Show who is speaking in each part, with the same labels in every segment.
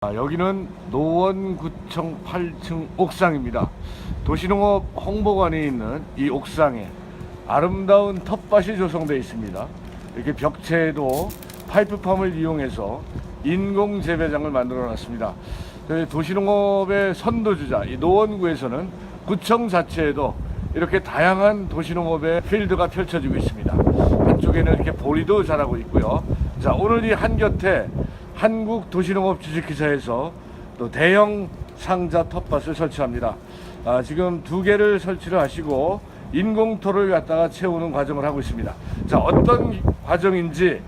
Speaker 1: 아, 여기는 노원구청 8층 옥상입니다. 도시농업 홍보관이 있는 이 옥상에 아름다운 텃밭이 조성되어 있습니다. 이렇게 벽체에도 파이프팜을 이용해서 인공 재배장을 만들어 놨습니다. 저희 도시농업의 선도주자 이 노원구에서는 구청 자체에도 이렇게 다양한 도시농업의 필드가 펼쳐지고 있습니다. 한쪽에는 이렇게 보리도 자라고 있고요. 자, 오늘 이 한 곁에 한국 도시농업 주식회사에서 또 대형 상자 텃밭을 설치합니다. 아, 지금 두 개를 설치를 하시고 인공토를 갖다가 채우는 과정을 하고 있습니다. 자, 어떤 과정인지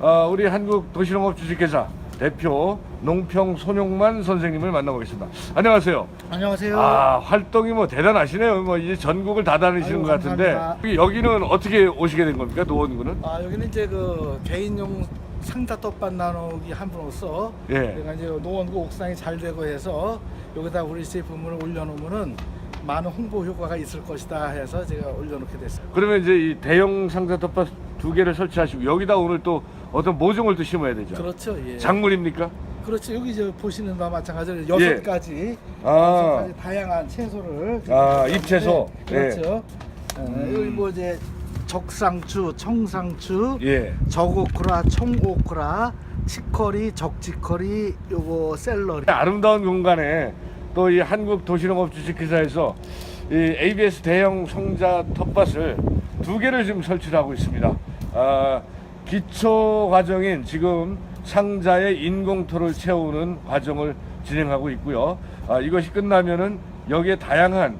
Speaker 1: 아, 우리 한국 도시농업 주식회사 대표 농평 손용만 선생님을 만나보겠습니다. 안녕하세요.
Speaker 2: 안녕하세요.
Speaker 1: 아 활동이 뭐 대단하시네요. 뭐 이제 전국을 다 다니시는
Speaker 2: 아유,
Speaker 1: 것 같은데
Speaker 2: 감사합니다.
Speaker 1: 여기는 어떻게 오시게 된 겁니까 노원구는?
Speaker 2: 아, 여기는 이제 그 개인용 상자 떡밥 나누기 함으로써
Speaker 1: 예.
Speaker 2: 내가 이제 노원구 옥상이 잘 되고 해서 여기다 우리 제품을 올려놓으면은 많은 홍보 효과가 있을 것이다 해서 제가 올려놓게 됐어요.
Speaker 1: 그러면 이제 이 대형 상자 텃밭 두 개를 설치하시고 여기다 오늘 또 어떤 모종을 또 심어야 되죠.
Speaker 2: 그렇죠. 예.
Speaker 1: 작물입니까?
Speaker 2: 그렇죠. 여기 이제 보시는 바와 마찬가지로
Speaker 1: 예.
Speaker 2: 여섯 가지,
Speaker 1: 아.
Speaker 2: 여섯 가지 다양한 채소를
Speaker 1: 아, 잎채소.
Speaker 2: 네,
Speaker 1: 예.
Speaker 2: 그렇죠. 어, 여기 뭐 이제 적상추, 청상추,
Speaker 1: 예.
Speaker 2: 적오크라, 청오크라, 치커리, 적치커리, 요거 샐러리.
Speaker 1: 아름다운 공간에 또 이 한국 도시농업 주식회사에서 이 ABS 대형 성자 텃밭을 두 개를 지금 설치를 하고 있습니다. 아, 기초 과정인 지금 상자에 인공토를 채우는 과정을 진행하고 있고요. 아, 이것이 끝나면은 여기에 다양한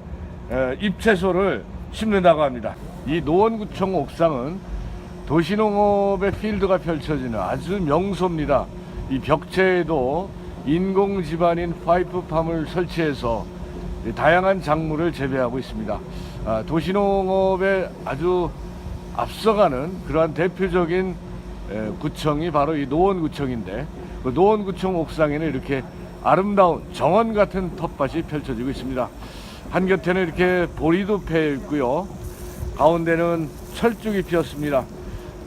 Speaker 1: 어, 잎채소를 심는다고 합니다. 이 노원구청 옥상은 도시농업의 필드가 펼쳐지는 아주 명소입니다. 이 벽체에도 인공 지반인 파이프팜을 설치해서 이 다양한 작물을 재배하고 있습니다. 아, 도시농업에 아주 앞서가는 그러한 대표적인 에, 구청이 바로 이 노원구청인데 그 노원구청 옥상에는 이렇게 아름다운 정원 같은 텃밭이 펼쳐지고 있습니다. 한 곁에는 이렇게 보리도 패여 있고요. 가운데는 철쭉이 피었습니다.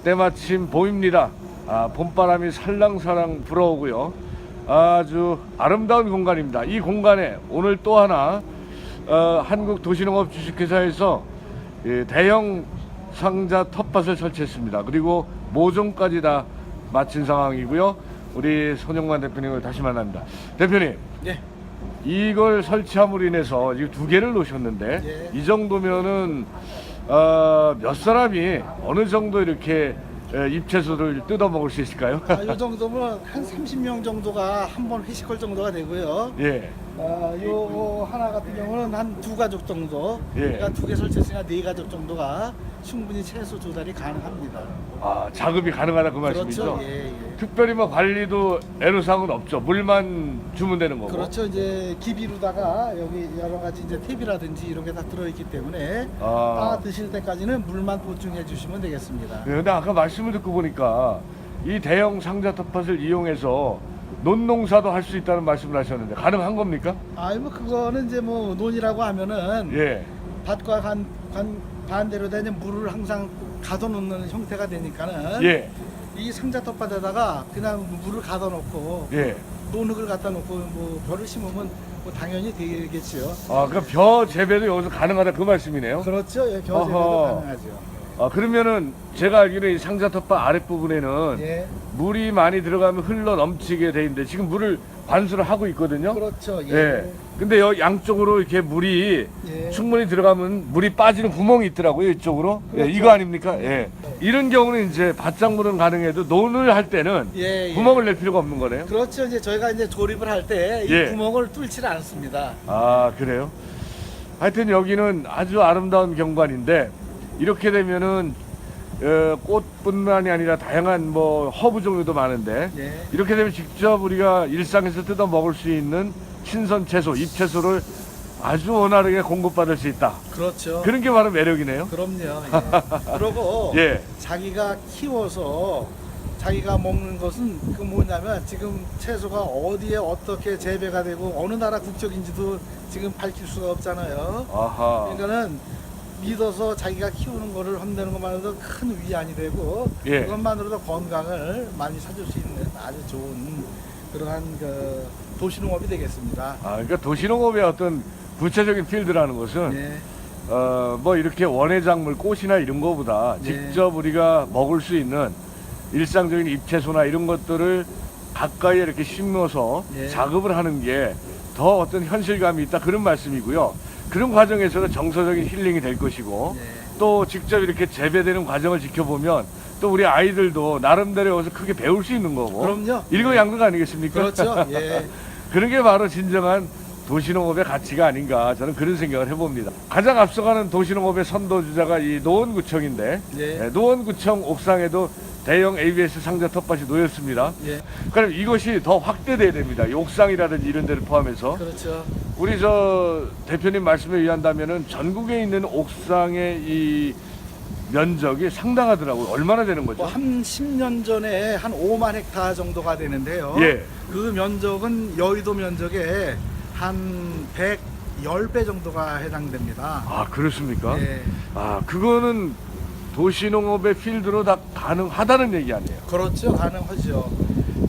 Speaker 1: 때마침 봄입니다. 아, 봄바람이 살랑살랑 불어오고요. 아주 아름다운 공간입니다. 이 공간에 오늘 또 하나 어, 한국 도시농업 주식회사에서 예, 대형 상자 텃밭을 설치했습니다. 그리고 모종까지 다 마친 상황이고요. 우리 손영만 대표님을 다시 만납니다. 대표님,
Speaker 2: 예.
Speaker 1: 이걸 설치함으로 인해서 이 두 개를 놓으셨는데
Speaker 2: 예.
Speaker 1: 이 정도면은 어, 몇 사람이 어느 정도 이렇게 에, 잎채소를 뜯어 먹을 수 있을까요?
Speaker 2: 아, 요 정도면 한 30명 정도가 한 번 회식할 정도가 되고요.
Speaker 1: 예.
Speaker 2: 아, 요 하나 같은 경우는 한 두 가족 정도,
Speaker 1: 예.
Speaker 2: 그러니까 두 개 설치했으니까 네 가족 정도가 충분히 채소 조달이 가능합니다.
Speaker 1: 아, 작업이 가능하다 그 말씀이죠?
Speaker 2: 그렇죠. 예, 예.
Speaker 1: 특별히 뭐 관리도 애로사항은 없죠. 물만 주면 되는 거고.
Speaker 2: 그렇죠. 이제 기비로다가 여기 여러 가지 이제 탭이라든지 이런 게 다 들어있기 때문에
Speaker 1: 아.
Speaker 2: 다 드실 때까지는 물만 보충해 주시면 되겠습니다.
Speaker 1: 네, 근데 아까 말씀을 듣고 보니까 이 대형 상자 텃밭을 이용해서 논농사도 할 수 있다는 말씀을 하셨는데 가능한 겁니까?
Speaker 2: 아이 뭐 그거는 이제 뭐 논이라고 하면은
Speaker 1: 예.
Speaker 2: 밭과 간, 간 반대로 되는 물을 항상 가둬놓는 형태가 되니까는
Speaker 1: 예.
Speaker 2: 이 상자 텃밭에다가 그냥 물을 가둬놓고
Speaker 1: 예.
Speaker 2: 논흙을 갖다 놓고 뭐 벼를 심으면 뭐 당연히 되겠지요.
Speaker 1: 아, 그럼 벼 재배도 여기서 가능하다 그 말씀이네요.
Speaker 2: 그렇죠. 예, 벼 재배도
Speaker 1: 어허.
Speaker 2: 가능하죠.
Speaker 1: 아, 그러면은 제가 알기로는 이 상자 텃밭 아랫부분에는
Speaker 2: 예.
Speaker 1: 물이 많이 들어가면 흘러 넘치게 돼 있는데 지금 물을 관수를 하고 있거든요.
Speaker 2: 그렇죠. 예.
Speaker 1: 예. 근데 여 양쪽으로 이렇게 물이
Speaker 2: 예.
Speaker 1: 충분히 들어가면 물이 빠지는 구멍이 있더라고요, 이쪽으로. 예,
Speaker 2: 그렇죠.
Speaker 1: 이거 아닙니까? 예. 이런 경우는 이제 밭작물은 가능해도 논을 할 때는
Speaker 2: 예, 예.
Speaker 1: 구멍을 낼 필요가 없는 거네요.
Speaker 2: 그렇죠. 이제 저희가 이제 조립을 할 때 이
Speaker 1: 예.
Speaker 2: 구멍을 뚫지를 않습니다.
Speaker 1: 아, 그래요? 하여튼 여기는 아주 아름다운 경관인데 이렇게 되면은 어, 꽃뿐만이 아니라 다양한 뭐 허브 종류도 많은데
Speaker 2: 예.
Speaker 1: 이렇게 되면 직접 우리가 일상에서 뜯어 먹을 수 있는 신선 채소, 잎채소를 아주 원활하게 공급받을 수 있다.
Speaker 2: 그렇죠.
Speaker 1: 그런 게 바로 매력이네요.
Speaker 2: 그럼요. 예. 그리고
Speaker 1: 예.
Speaker 2: 자기가 키워서 자기가 먹는 것은 그 뭐냐면 지금 채소가 어디에 어떻게 재배가 되고 어느 나라 국적인지도 지금 밝힐 수가 없잖아요.
Speaker 1: 아하.
Speaker 2: 그러니까는 믿어서 자기가 키우는 거를 한다는 것만으로도 큰 위안이 되고
Speaker 1: 예.
Speaker 2: 그것만으로도 건강을 많이 찾을 수 있는 아주 좋은 그러한 그 도시농업이 되겠습니다.
Speaker 1: 아, 그러니까 도시농업의 어떤 구체적인 필드라는 것은
Speaker 2: 예,
Speaker 1: 어, 뭐 이렇게 원예작물 꽃이나 이런 거보다
Speaker 2: 네.
Speaker 1: 직접 우리가 먹을 수 있는 일상적인 잎채소나 이런 것들을 가까이 이렇게 심어서
Speaker 2: 예.
Speaker 1: 작업을 하는 게 더 어떤 현실감이 있다 그런 말씀이고요. 그런 과정에서는 정서적인 힐링이 될 것이고
Speaker 2: 예.
Speaker 1: 또 직접 이렇게 재배되는 과정을 지켜보면 또 우리 아이들도 나름대로 여기서 크게 배울 수 있는 거고
Speaker 2: 그럼요.
Speaker 1: 일거양득 아니겠습니까?
Speaker 2: 그렇죠. 예.
Speaker 1: 그런 게 바로 진정한 도시농업의 가치가 아닌가 저는 그런 생각을 해봅니다. 가장 앞서가는 도시농업의 선도주자가 이 노원구청인데
Speaker 2: 예.
Speaker 1: 예, 노원구청 옥상에도 대형 ABS 상자 텃밭이 놓였습니다.
Speaker 2: 예.
Speaker 1: 그럼 이것이 더 확대돼야 됩니다. 이 옥상이라든지 이런 데를 포함해서
Speaker 2: 그렇죠.
Speaker 1: 우리 저 대표님 말씀에 의한다면은 전국에 있는 옥상의 이 면적이 상당하더라고요. 얼마나 되는 거죠?
Speaker 2: 뭐한 10년 전에 한 5만 헥타 정도가 되는데요.
Speaker 1: 예.
Speaker 2: 그 면적은 여의도 면적의 한 110배 정도가 해당됩니다.
Speaker 1: 아 그렇습니까?
Speaker 2: 예.
Speaker 1: 아 그거는 도시농업의 필드로 다 가능하다는 얘기 아니에요?
Speaker 2: 그렇죠. 가능하죠.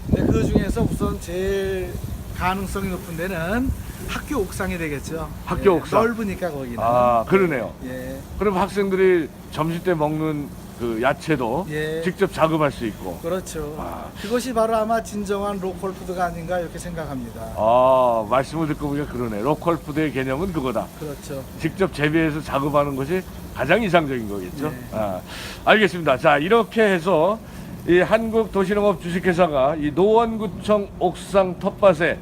Speaker 2: 근데 그 중에서 우선 제일 가능성이 높은 데는 학교 옥상이 되겠죠.
Speaker 1: 학교
Speaker 2: 예,
Speaker 1: 옥상.
Speaker 2: 넓으니까 거기는.
Speaker 1: 아 그러네요.
Speaker 2: 예.
Speaker 1: 그럼 학생들이 점심 때 먹는 그 야채도
Speaker 2: 예.
Speaker 1: 직접 작업할 수 있고.
Speaker 2: 그렇죠.
Speaker 1: 아.
Speaker 2: 그것이 바로 아마 진정한 로컬 푸드가 아닌가 이렇게 생각합니다.
Speaker 1: 아 말씀을 듣고 보니까 그러네. 로컬 푸드의 개념은 그거다.
Speaker 2: 그렇죠.
Speaker 1: 직접 재배해서 작업하는 것이 가장 이상적인 거겠죠.
Speaker 2: 네.
Speaker 1: 아, 알겠습니다. 자 이렇게 해서 이 한국 도시농업 주식회사가 이 노원구청 옥상 텃밭에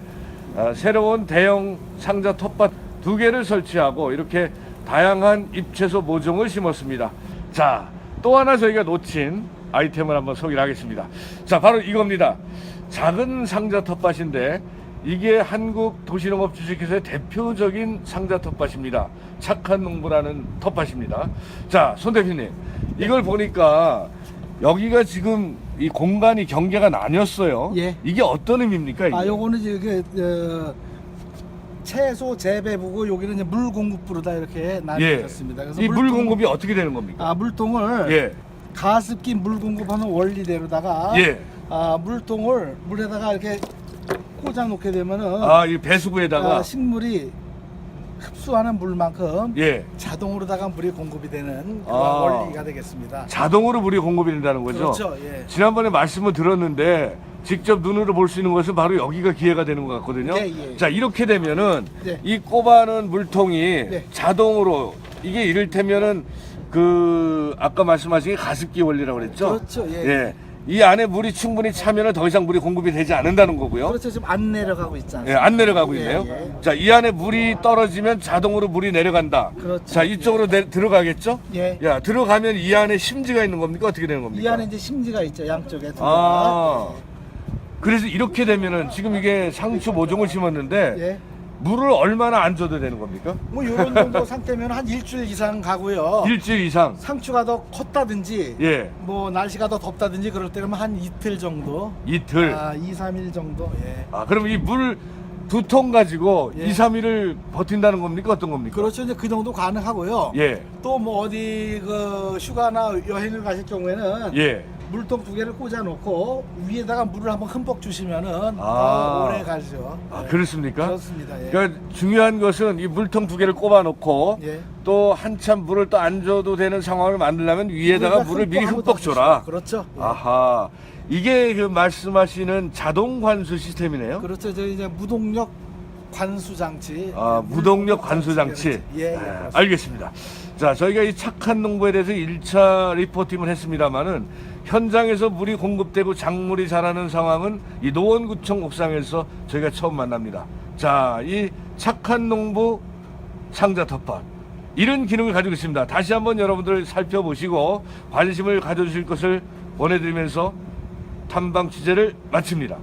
Speaker 1: 아, 새로운 대형 상자 텃밭 두 개를 설치하고 이렇게 다양한 잎채소 모종을 심었습니다. 자 또 하나 저희가 놓친 아이템을 한번 소개를 하겠습니다. 자 바로 이겁니다. 작은 상자 텃밭인데 이게 한국 도시농업 주식회사의 대표적인 상자 텃밭입니다. 착한 농부라는 텃밭입니다. 자, 손 대표님, 이걸 보니까 여기가 지금 이 공간이 경계가 나뉘었어요.
Speaker 2: 예.
Speaker 1: 이게 어떤 의미입니까? 이게?
Speaker 2: 아, 요거는 이게 어, 채소 재배부고 여기는 이제 물 공급부로 다 이렇게 나뉘어졌습니다. 그래서
Speaker 1: 예. 이물
Speaker 2: 물통-
Speaker 1: 공급이 어떻게 되는 겁니까?
Speaker 2: 아 물통을
Speaker 1: 예.
Speaker 2: 가습기 물 공급하는 원리대로다가
Speaker 1: 예.
Speaker 2: 아 물통을 물에다가 이렇게 꽂아 놓게 되면은
Speaker 1: 아, 이 배수구에다가
Speaker 2: 아, 식물이 흡수하는 물만큼
Speaker 1: 예.
Speaker 2: 자동으로다가 물이 공급이 되는 그런
Speaker 1: 아.
Speaker 2: 원리가 되겠습니다.
Speaker 1: 자동으로 물이 공급이 된다는 거죠.
Speaker 2: 그렇죠. 예.
Speaker 1: 지난번에 말씀을 들었는데 직접 눈으로 볼 수 있는 것은 바로 여기가 기회가 되는 것 같거든요.
Speaker 2: 예, 예.
Speaker 1: 자 이렇게 되면은
Speaker 2: 네.
Speaker 1: 이 꼽아놓은 물통이
Speaker 2: 네.
Speaker 1: 자동으로 이게 이를테면은 그 아까 말씀하신 게 가습기 원리라고 그랬죠.
Speaker 2: 그렇죠. 예.
Speaker 1: 이 안에 물이 충분히 차면은 더 이상 물이 공급이 되지 않는다는 거고요.
Speaker 2: 그렇죠. 지금 안 내려가고 있지
Speaker 1: 예,
Speaker 2: 않습니까?
Speaker 1: 안 내려가고
Speaker 2: 예,
Speaker 1: 있네요.
Speaker 2: 예.
Speaker 1: 자, 이 안에 물이 떨어지면 자동으로 물이 내려간다.
Speaker 2: 그렇죠.
Speaker 1: 자, 이쪽으로 내- 들어가겠죠?
Speaker 2: 예.
Speaker 1: 야, 들어가면 이 안에 심지가 있는 겁니까? 어떻게 되는 겁니까?
Speaker 2: 이 안에 이제 심지가 있죠. 양쪽에 두
Speaker 1: 아. 그래서 이렇게 되면은 지금 이게 상추 모종을 심었는데
Speaker 2: 예.
Speaker 1: 물을 얼마나 안 줘도 되는 겁니까?
Speaker 2: 뭐 이런 정도 상태면 한 일주일 이상 가고요.
Speaker 1: 일주일 이상.
Speaker 2: 상추가 더 컸다든지
Speaker 1: 예.
Speaker 2: 뭐 날씨가 더 덥다든지 그럴 때는 한 이틀 정도.
Speaker 1: 이틀.
Speaker 2: 아, 2, 3일 정도. 예.
Speaker 1: 아, 그럼 이 물 두 통 가지고
Speaker 2: 예.
Speaker 1: 이 2, 3일을 버틴다는 겁니까? 어떤 겁니까?
Speaker 2: 그렇죠. 이제 그 정도 가능하고요.
Speaker 1: 예.
Speaker 2: 또 뭐 어디 그 휴가나 여행을 가실 경우에는
Speaker 1: 예.
Speaker 2: 물통 두 개를 꽂아 놓고 위에다가 물을 한번 흠뻑 주시면은
Speaker 1: 아.
Speaker 2: 더 오래 가죠.
Speaker 1: 아,
Speaker 2: 예.
Speaker 1: 그렇습니까?
Speaker 2: 그렇습니다. 예.
Speaker 1: 그러니까 중요한 것은 이 물통 두 개를 꼽아 놓고
Speaker 2: 예.
Speaker 1: 또 한참 물을 또 안 줘도 되는 상황을 만들려면 위에다가 물을 미리 흠뻑
Speaker 2: 더
Speaker 1: 줘라.
Speaker 2: 그렇죠. 예.
Speaker 1: 아하. 이게 그 말씀하시는 자동 관수 시스템이네요.
Speaker 2: 그렇죠. 저 이제 무동력 관수 장치.
Speaker 1: 아,
Speaker 2: 예,
Speaker 1: 무동력 관수 장치.
Speaker 2: 예. 예.
Speaker 1: 아, 알겠습니다. 자, 저희가 이 착한 농부에 대해서 1차 리포팅을 했습니다만은 현장에서 물이 공급되고 작물이 자라는 상황은 이 노원구청 옥상에서 저희가 처음 만납니다. 자, 이 착한 농부 상자 텃밭. 이런 기능을 가지고 있습니다. 다시 한번 여러분들 살펴보시고 관심을 가져주실 것을 원해드리면서 탐방 취재를 마칩니다.